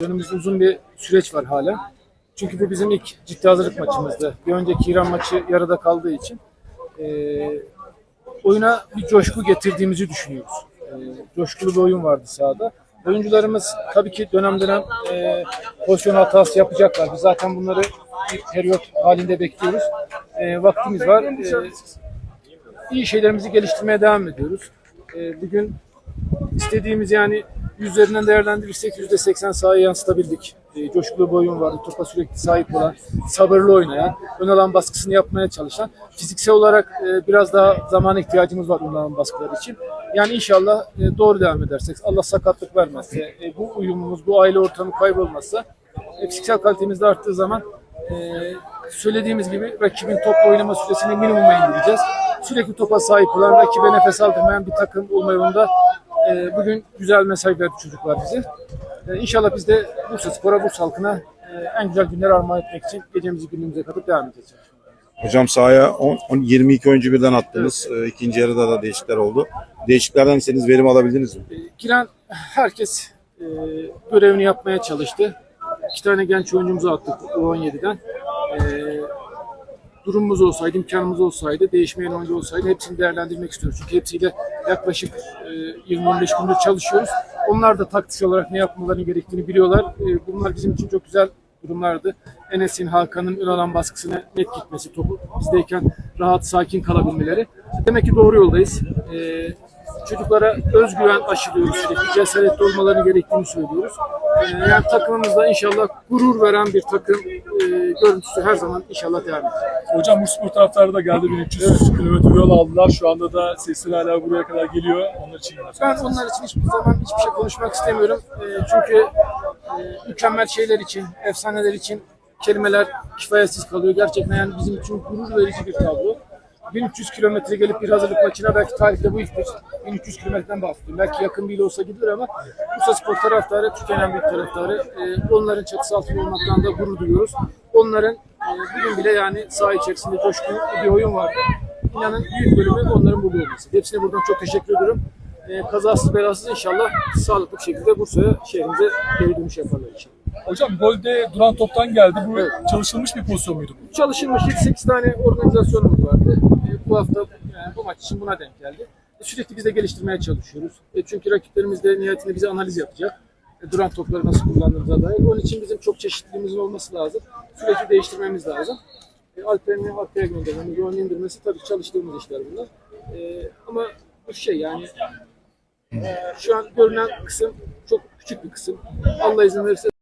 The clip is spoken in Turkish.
Önümüzde uzun bir süreç var hala. Çünkü bu bizim ilk ciddi hazırlık maçımızdı. Bir önceki İran maçı yarıda kaldığı için eee, oyuna bir coşku getirdiğimizi düşünüyoruz. Eee, coşkulu bir oyun vardı sahada. Oyuncularımız tabii ki dönem dönem eee pozisyon hatası yapacaklar. Biz zaten bunları bir periyot halinde bekliyoruz. Eee, vaktimiz var. Eee, iyi şeylerimizi geliştirmeye devam ediyoruz. Eee, bugün istediğimiz yani yüzlerinden değerlendirirsek yüzde seksen sahaya yansıtabildik. E, coşkulu bir oyun vardı. Topa sürekli sahip olan, sabırlı oynayan, ön alan baskısını yapmaya çalışan. Fiziksel olarak e, biraz daha zamana ihtiyacımız var ön alan baskıları için. Yani inşallah e, doğru devam edersek, Allah sakatlık vermezse, e, bu uyumumuz, bu aile ortamı kaybolmazsa, e, fiziksel kalitemiz de arttığı zaman e, söylediğimiz gibi rakibin topla oynama süresini minimuma indireceğiz. Sürekli topa sahip olan, rakibe nefes aldırmayan bir takım olma yolunda e, bugün güzel mesaj verdi çocuklar bize. E, inşallah biz de Bursa Spor'a, Bursa halkına e, en güzel günler armağan etmek için gecemizi gündüzümüze katıp devam edeceğiz. Hocam sahaya 10, 10 22 oyuncu birden attınız. Ee, İkinci yarıda da değişiklikler oldu. Değişikliklerden istediğiniz verim alabildiniz mi? E, giren herkes e, görevini yapmaya çalıştı. İki tane genç oyuncumuzu attık U17'den. E, durumumuz olsaydı, imkanımız olsaydı, değişmeyen oyuncu olsaydı hepsini değerlendirmek istiyoruz. Çünkü hepsiyle yaklaşık e, 20-15 gündür çalışıyoruz. Onlar da taktiksel olarak ne yapmaları gerektiğini biliyorlar. E, bunlar bizim için çok güzel durumlardı. Enes'in, Hakan'ın ön alan baskısına net gitmesi, topu bizdeyken rahat, sakin kalabilmeleri. Demek ki doğru yoldayız. E, çocuklara özgüven aşılıyoruz sürekli. Cesaretli olmaları gerektiğini söylüyoruz. E, yani takımımızda inşallah gurur veren bir takım e, görüntüsü her zaman inşallah devam edecek. Hocam Bursaspor taraftarı da geldi 1300 kilometre yol aldılar. Şu anda da sesler hala buraya kadar geliyor. Onlar için Ben onlar için hiçbir zaman hiçbir şey konuşmak istemiyorum. E, çünkü e, mükemmel şeyler için, efsaneler için kelimeler kifayetsiz kalıyor. Gerçekten yani bizim için gurur verici bir tablo. 1300 kilometre gelip bir hazırlık maçına belki tarihte bu ilktir. 1300 kilometreden bahsediyorum. Belki yakın bile olsa gidilir ama Bursa Spor taraftarı, Türkiye'nin en büyük taraftarı. E, onların çatısı altında olmaktan da gurur duyuyoruz. Onların e, bugün bile yani saha içerisinde coşkulu bir oyun vardı. İnanın büyük bölümü onların burada olması. Hepsine buradan çok teşekkür ediyorum. E, kazasız belasız inşallah sağlıklı bir şekilde Bursa'ya şehrimize geri dönüş yaparlar inşallah. Hocam golde duran toptan geldi. Bu Evet. çalışılmış bir pozisyon muydu? çalışılmış 8 tane organizasyonumuz vardı. Bu hafta yani bu maç için buna denk geldi. E, sürekli biz de geliştirmeye çalışıyoruz. E, çünkü rakiplerimiz de nihayetinde bize analiz yapacak. E, duran topları nasıl kullandığımıza dair. Onun için bizim çok çeşitliliğimizin olması lazım. Sürekli değiştirmemiz lazım. E, Alper'ini arkaya göndermemiz, onu indirmesi tabii çalıştığımız işler bunlar. E, ama bu şey yani e, şu an görünen kısım çok küçük bir kısım. Allah izin verirse